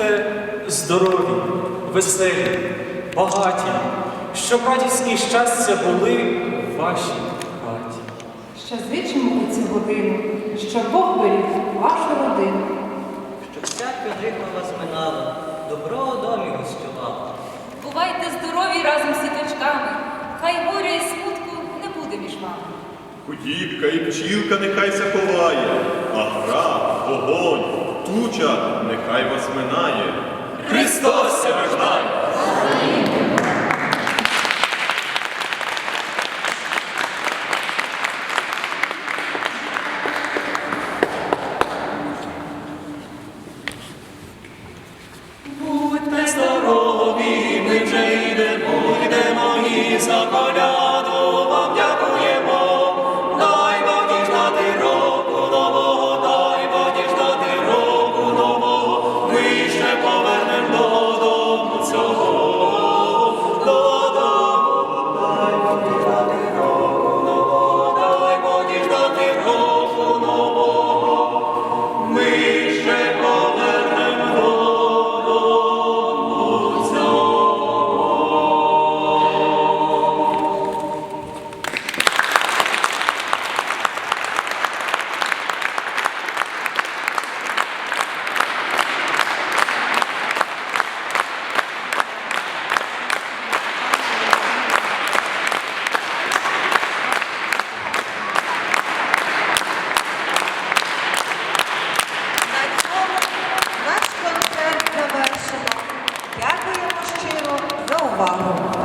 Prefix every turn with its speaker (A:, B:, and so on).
A: Будьте здорові, веселі, багаті, щоб радісні щастя були в вашій хаті.
B: Що зичимо у цю годину, щоб Бог беріг вашу родину.
C: Щоб всяка житло вас минала, добро у домі гостювала.
D: Бувайте здорові разом з сіточками, хай горя і смутку не буде між вами.
E: Худібка і пчілка нехай заховає, а гра, вогонь, туча нехай вас минає.
A: Христос ся рождає! Будьте здорові, ми вже йдемо, йдемо і за коляду
F: Wow.